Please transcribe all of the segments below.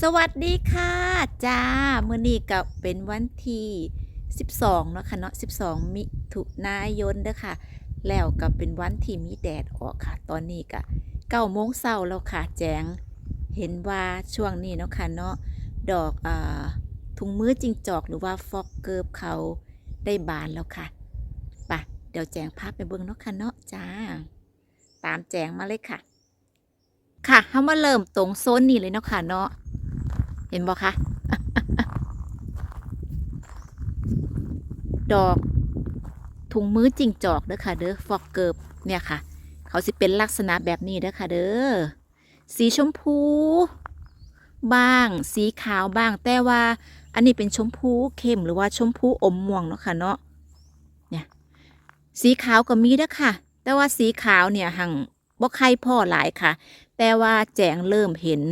สวัสดีค่ะ จ้ามื้อนี้ก็เป็นวันที่ 12 เนาะค่ะเนาะ 12 มิถุนายนเด้อค่ะ แล้วก็เป็นวันที่มีแดดออกค่ะ ตอนนี้ก็9โมงเช้าแล้วค่ะแจง เห็นว่าช่วงนี้เนาะค่ะเนาะดอกอ่าถุงมือจิงจอกหรือว่าฟอกเกิบเขาได้บานแล้วค่ะปะเดี๋ยวแจงพาพไปเบิ่งเนาะค่ะเนาะจ้า ตามแจงมาเลยค่ะ ค่ะเฮามาเริ่มตรงโซนนี้เลยเนาะค่ะเนาะ เห็นบ่คะดอกถุงมือจิงจอกเด้อค่ะเด้อฟอกเกิบเนี่ยค่ะ เขาสิเป็นลักษณะแบบนี้เด้อค่ะเด้อสีชมพู บ้าง สีขาวบ้าง แต่ว่า อันนี้เป็นชมพูเข้มหรือว่าชมพูอมม่วงเนาะค่ะเนาะเนี่ยสีขาวก็มีเด้อค่ะ แต่ว่าสีขาวเนี่ยหังบ่ใครพ่อหลายค่ะ แต่ว่าแจงเริ่มเห็น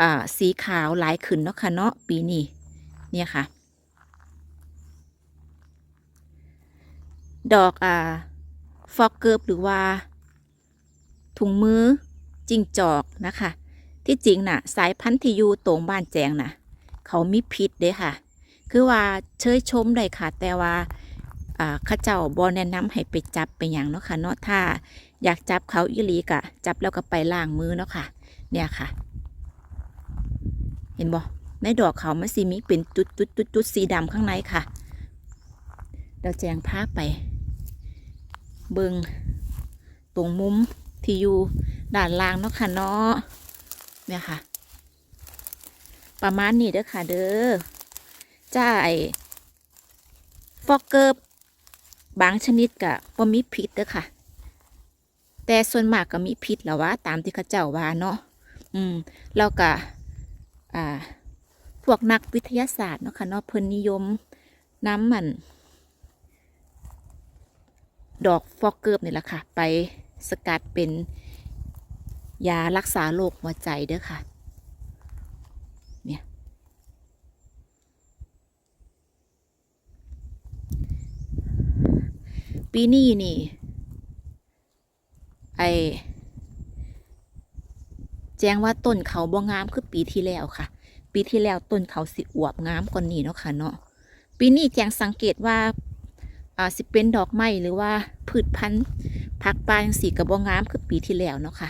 อ่าสีขาวหลายขึ้นเนาะค่ะเนาะปีนี้เนี่ยค่ะ ดอกอ่าฟอกเกิบหรือว่า ถุงมือจิงจอกนะคะ ที่จริงน่ะ สายพันธุ์ที่อยู่ตรงบ้านแจงน่ะ เขามีพิษเด้ค่ะ คือว่าเชยชมได้ค่ะ แต่ว่าข้าเจ้าบอแนะนำให้ไปจับไปอย่างเนาะค่ะเนาะถ้า อยากจับเขาอีลีกะ จับแล้วก็ไปล้างมือเนาะค่ะ เนี่ยค่ะ เห็นบ่ในดอกเขามันสีมีเป็นจุดจุดจุดจุดสีดำข้างในค่ะเดี๋ยวแจงภาพไป เบิงตรงมุมที่อยู่ด้านล่างเนาะค่ะเนาะเนี่ยค่ะ ประมาณนี้เด้อค่ะเด้อจ้าไอฟอกเกอร์บางชนิดกะบ่มีพิษเด้อค่ะ แต่ส่วนมากก็มีพิษแหล้วว่าตามที่เขาเจ้าว่าเนาะอืมแล้วก็ อ่าพวกนักวิทยาศาสตร์เนาะค่ะเนาะเพิ่นนิยมน้ำมัน ดอกฟอกเกิบนี่แหละค่ะ ไปสกัดเป็นยารักษาโรคหัวใจเด้อค่ะ เนี่ย ปีนี้นี่ ไอ จ้งว่าต้นเขาบ่งามคือปีที่แล้วค่ะ ปีที่แล้วต้นเขาสิอวบงามกว่านี้เนาะค่ะเนาะปีนี้แจงสังเกตว่าอ่าสิเป็นดอกไม้หรือว่าพืชพันธุ์ผักปลาจังสีกับบ่งามคือปีที่แล้วเนาะค่ะ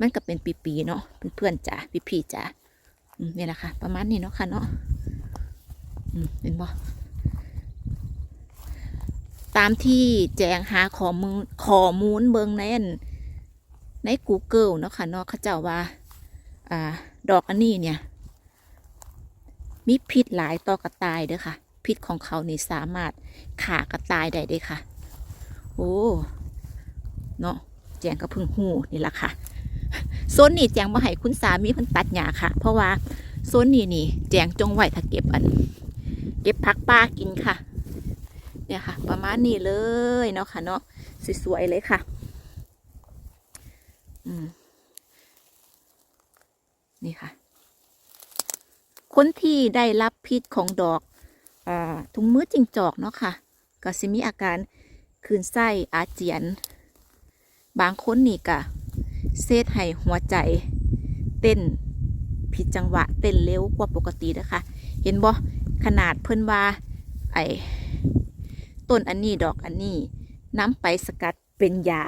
มันก็เป็นปีๆเนาะเพื่อนๆจ๋าพี่ๆจ๋าเนี่ยแหละค่ะ ประมาณนี้เนาะค่ะเนาะอืมเห็นบ่ตามที่แจงหาข้อมูลข้อมูลเบิงในอันใน Google เนาะค่ะเนาะเขาเจ้าว่า อ่าดอกอันนี้เนี่ย มีพิษหลายต่อกระต่ายเด้อค่ะ พิษของเขานี่สามารถขากระต่ายได้เด้ค่ะ โอ้เนาะแจงก็พึ่งหูนี่แหละค่ะโซนนี้แจงมาให้คุณสามีเพิ่นตัดหญ้าค่ะ เพราะว่าโซนนี้นี่แจงจงไวถ้าเก็บอัน เก็บผักป้ากินค่ะ เนี่ยค่ะ ประมาณนี้เลยเนาะค่ะเนาะสวยๆเลยค่ะ อืม นี่ค่ะ คนที่ได้รับพิษของดอกอถุงมือจิงจอกเนาะค่ะ ก็สิมีอาการคืนไส้อาเจียน บางคนนี่ก็เซตให้หัวใจเต้นผิดจังหวะเต้นเร็วกว่าปกตินะคะ เห็นบ่ขนาดเพิ่นว่าไอ้ต้นอันนี้ดอกอันนี้น้ำไปสกัดเป็นยา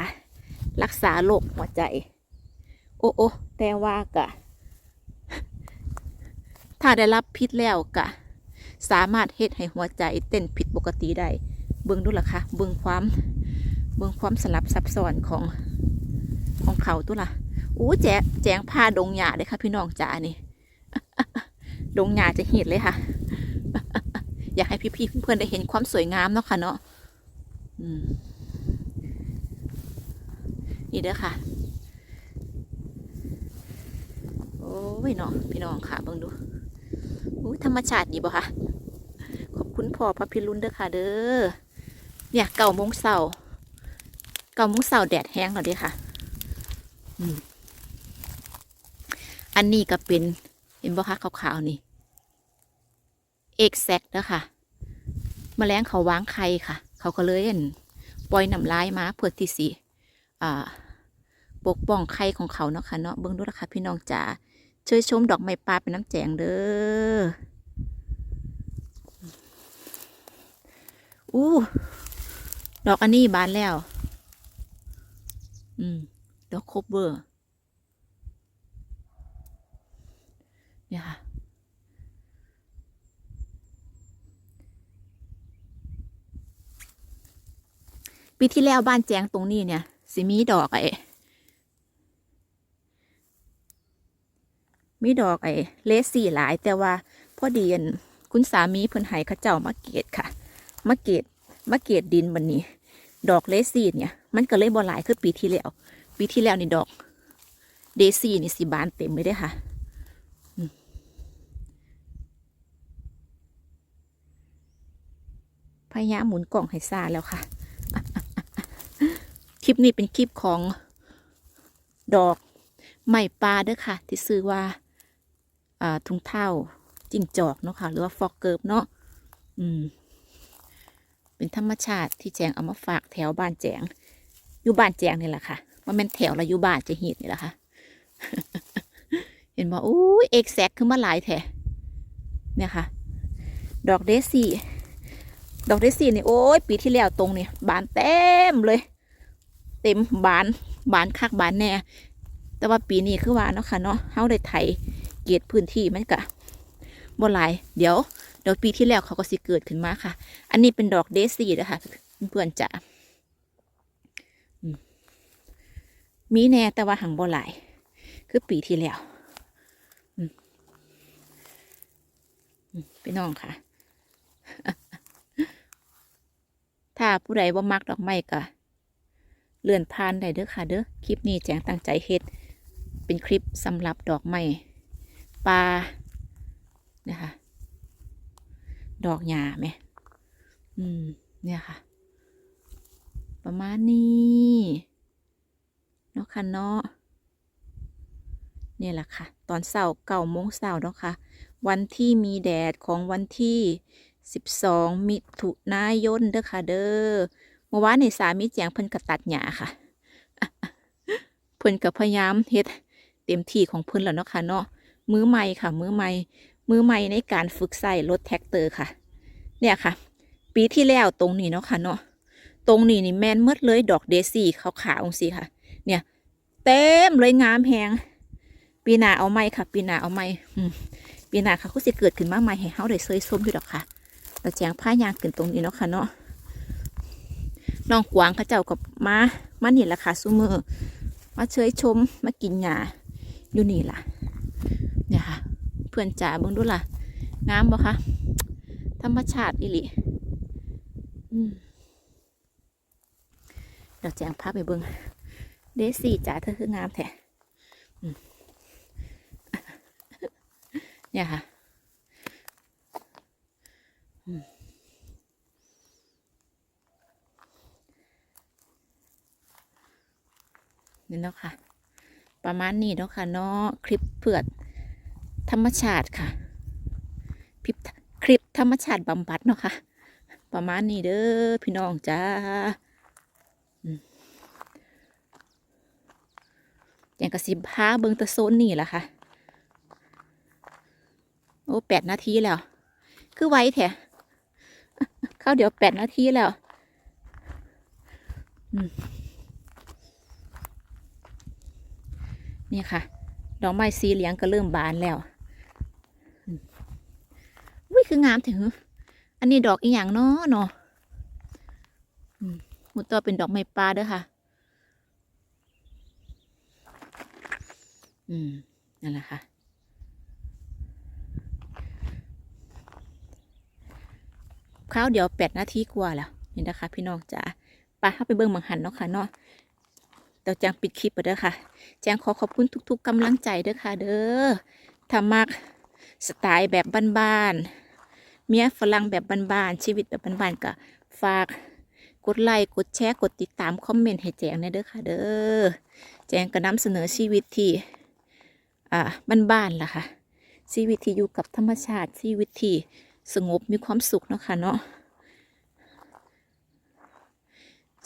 รักษาโรคหัวใจ โอ้โอ้แต่ว่ากะ ถ้าได้รับพิษแล้วกะ สามารถเฮ็ดให้หัวใจเต้นผิดปกติได้ เบิ่งดูล่ะคะเบิ่งความ เบิ่งความสลับซับซ้อนของของเขาตัวล่ะอู้แจแจงผ้าดงหญ้าเลยค่ะ พี่น้องจ๋านี่ ดงหญ้าจะเห็นเลยค่ะ อยากให้พี่ๆเพื่อนๆได้เห็นความสวยงามเนาะค่ะเนาะอืมนี่เด้อค่ะ โอ้ยเนาะพี่น้องค่ะเบิ่งดู รรมชาติดีบ่คะขอบคุณพ่อพระพิรุณเด้อค่ะ เด้อเนี่ยเก่าโมงเสาเก่าโมงเสาแดดแห้งแล้วเด้ค่ะอันนี้ก็เป็นเห็นบ่คะขาวๆนี่เอกแซกเด้อค่ะมแมลงเขาวางไข่ค่ะ เขาก็เลยอั่นปล่อยน้ำลายมาเพื่อที่สิอ่าปกป้องไข่ของเขาเนาะค่ะเนาะเบิ่งดูนะคะพี่น้องจ๋าเชยชมดอกไม้ป่าเป็นน้ำแจงเด้อ อู้ดอกอันนี้บานแล้ว อืม ดอกโคบเบอร์เนี่ยค่ะปีที่แล้วบ้านแจงตรงนี้เนี่ยสิมีดอกไอ้มีดอกไอ้เลสสี่หลายแต่ว่าพ่อดีอันคุณสามีเพิ่นให้เขาเจ้ามาเกตค่ะ มาเกตมาเกตดินบันนี้ ดอกเลซี่เนี่ย มันก็เลยบ่หลายคือปีที่แล้ว ปีที่แล้วนี่ดอก เดซี่นี่สิบานเต็มเลยเด้ค่ะพยายามหมุนกล่องให้ซาแล้วค่ะ คลิปนี้เป็นคลิปของดอกไม้ปลาเด้อค่ะ ที่ซื้อว่าอ่าทุงเท่าจิงจอกเนาะค่ะ หรือว่าฟอกเกิบเนาะอืม เป็นธรรมชาติที่แจงเอามาฝากแถวบ้านแจงอยู่บ้านแจงนี่แหละค่ะว่าแม่นแถวละอยู่บ้านจะหีดนี่แหละค่ะ เห็นบอกอุ้เอกแซกขึ้นมาหลายแถเนี่ยค่ะ ดอกเดซี่ดอกเดซี่นี่โอ้ยปีที่แล้วตรงนี่บานเต็มเลย เต็มบานบานคักบานแน่ แต่ว่าปีนี้คือว่าเนาะค่ะเนาะเฮาได้ไถเกียรพื้นที่มันกะบ่หลาย เดี๋ยว ดี๋ยวปีที่แล้วเขาก็สิเกิดขึ้นมาค่ะ อันนี้เป็นดอกเดซี่นะคะเพื่อนๆจ๋าอืมมีแน่แต่ว่าหังบ่หลาย คือปีที่แล้วอืมอืมพี่น้องค่ะ ถ้าผู้ใดบ่ามักดอกไม้ก็เลื่อนผ่านได้เด้อค่ะ เด้อคลิปนี้แจงตั้งใจเฮ็ด เป็นคลิปสำหรับดอกไม้ปลานะคะ ดอกหญ้าไหมอืม เนี่ยค่ะ ประมาณนี้เนาะค่ะเนาะเนี่ยแหละค่ะ ตอนเสาร์เก้าโมงเสาร์เนาะค่ะ วันที่มีแดดของวันที่สิบสองมิถุนายนเด้อค่ะเด้อเมื่อวานในสามีแจงเพิ่นกระตัดหญ้าค่ะเพิ่นกับพยายามเฮ็ดเต็มที่ของเพิ่นแล้วเนาะค่ะเนาะมือใหม่ค่ะ มือใหม่ มือใหม่ในการฝึกใส่รถแท็กเตอร์ค่ะ เนี่ยค่ะ ปีที่แล้วตรงนี้เนาะค่ะเนาะตรงนี้นี่แมนเมดเลยดอกเดซี่ขาวๆองสิค่ะ เนี่ยเต็มเลยงามแหงปีหน้าเอาไหมค่ะ ปีหน้าเอาไมอืมปีหน้าค่ะก็สิเกิดขึ้นมาใหม่ให้เฮาได้เซยส้มอยู่ดอกค่ะแต่แจงผ้ายางขึ้นตรงนี้เนาะค่ะเนาะน้องกวางเขาเจ้ากับมามานี่แหละค่ะซุมือมาเชยชมมากินหญ้าอยู่นี่ล่ะเนี่ยค่ะ พื่อนจ๋าเบิ่งดูล่ะงามบ่คะธรรมชาติอิลิเดี๋ยวแจงภาพไปเบิ่งเดซี่จ๋าเธอคืองามแท้เนี่ยค่ะนี่เนาะค่ะ ประมาณนี้เนาะค่ะเนาะคลิปเพื่อ ธรรมชาติค่ะ คลิปคลิปธรรมชาติบำบัดเนาะค่ะ ประมาณนี้เด้อพี่น้องจ้าอย่างกระสิบพาเบิงตะโซนนี่แหละค่ะ โอ้แปดนาทีแล้ว คือไวแท้เข้าเดี๋ยวแปดนาทีแล้วนี่ค่ะ ดอกไม้สีเหลืองก็เริ่มบานแล้ว คืองามถึงอันนี้ดอกอีหยังเนาะเนาะมหมุดตัวเป็นดอกไม้ปลาเด้อค่ะ อืม นั่นแหละค่ะคราวเดียวแปดนาทีกว่าแล้วนี่นะคะ พี่น้องจ๋าไปเข้าไปเบิ่งมังหันเนาะค่ะเนาะเดี๋ยวแจงปิดคลิปไปเด้อค่ะ แจงขอขอบคุณทุก ๆกำลังใจเด้อค่ะ เด้อถ้ามักสไตล์แบบบ้านๆ เมียฝรั่งแบบบ้านๆชีวิตแบบบ้านๆก็ฝากกดไลค์กดแชร์กดติดตามคอมเมนต์ให้แจงหนเด้อค่ะเด้อแจงก็นำเสนอชีวิตที่อ่าบ้านๆล่ะค่ะ ชีวิตที่อยู่กับธรรมชาติชีวิตที่สงบมีความสุขเนาะค่ะเนาะ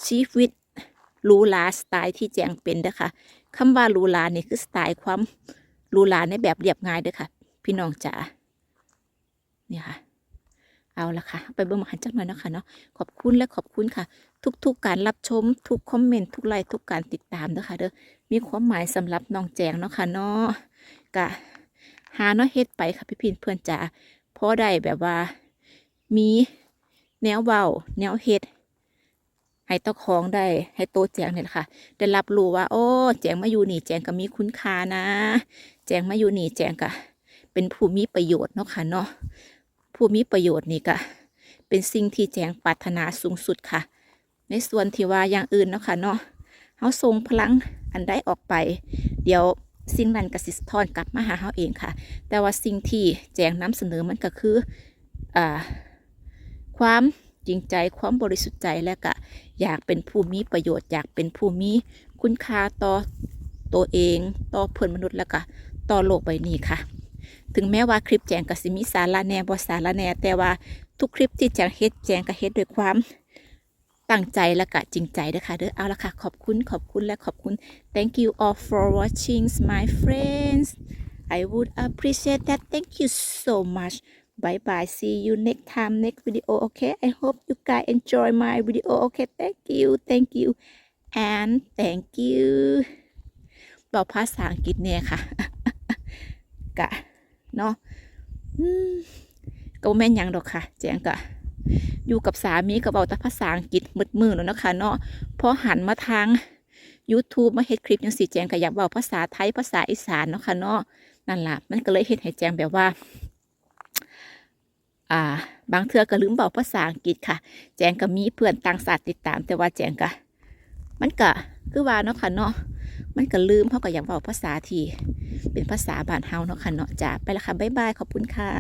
ชีวิตหรูหราสไตล์ที่แจงเป็นเด้อค่ะคำว่าหรูหรานี่คือสไตล์ความหรูหราในแบบเรียบง่ายเด้อค่ะ พี่น้องจ๋าเนี่ยค่ะ เอาละค่ะ ไปเบิ่งมาหันจักหน่อยเนาะคะเนาะขอบคุณและขอบคุณค่ะ ทุกๆการรับชม ทุกคอมเมนต์ทุกไลค์ทุกการติดตามเด้อค่ะเด้อมีความหมายสำหรับน้องแจงเนาะค่ะเนาะกะหาเนาะเฮ็ดไปค่ะพี่พินเพื่อนจ๋าพอได้แบบว่า มีแนวเว้าแนวเฮ็ดให้เจ้าของได้ ให้โตแจงเนี่ยค่ะ ได้รับรู้ว่า โอ้ แจงมาอยู่นี่แจงก็มีคุณค่านะ แจงมาอยู่นี่แจงก็เป็นผู้มีประโยชน์เนาะค่ะเนาะ ผู้มีประโยชน์นี่ก็เป็นสิ่งที่แจงปรารถนาสูงสุดค่ะ ในส่วนที่ว่าอย่างอื่นเนาะค่ะเนาะเฮาส่งพลังอันใดออกไป เดี๋ยวสิ่งนั้นก็สิสทอนกลับมาหาเฮาเองค่ะ แต่ว่าสิ่งที่แจงนำเสนอมันก็คืออ่าความจริงใจความบริสุทธิ์ใจและก็อยากเป็นผู้มีประโยชน์ อยากเป็นผู้มีคุณค่าต่อตัวเอง ต่อเพื่อนมนุษย์แล้วก็ต่อโลกใบนี้ค่ะ ถึงแม้ว่าคลิปแจงก็สิมีสาระแน่บ่สาระแหน่แต่ว่าทุกคลิปที่แจงเฮ็ดแจงก็เฮ็ดด้วยความตั้งใจและก็จริงใจเด้อค่ะเด้อเอาละค่ะขอบคุณขอบคุณและขอบคุณ thank you all for watching my friends I would appreciate that thank you so much bye bye see you next time next video okay I hope you guys enjoy my video okay thank you thank you and thank you บอกภาษาอังกฤษเนี่ยค่ะกะ เนาะก็แม่นยังดอกค่ะ แจงกะ อยู่กับสามีก็เว้าแต่ภาษาอังกฤษมืดมือแล้วเนาะค่ะเนาะพอหันมาทาง YouTube มาเฮ็ดคลิปจังซี่แจงก็อยากเว้าภาษาไทยภาษาอีสานเนาะค่ะเนาะนั่นล่ะมันก็เลยเฮ็ดให้แจงแบบว่า อ่า บางเทื่อก็ลืมเว้าภาษาอังกฤษค่ะ แจงก็มีเพื่อนต่างชาติติดตาม แต่ว่าแจงก็มันก็คือว่าเนาะค่ะเนาะ มันก็ลืมเพราะก็อยากเว้าภาษาที่เป็นภาษาบ้านเฮาเนาะค่ะเนาะจ้าไปละค่ะบ๊ายบายขอบคุณค่ะ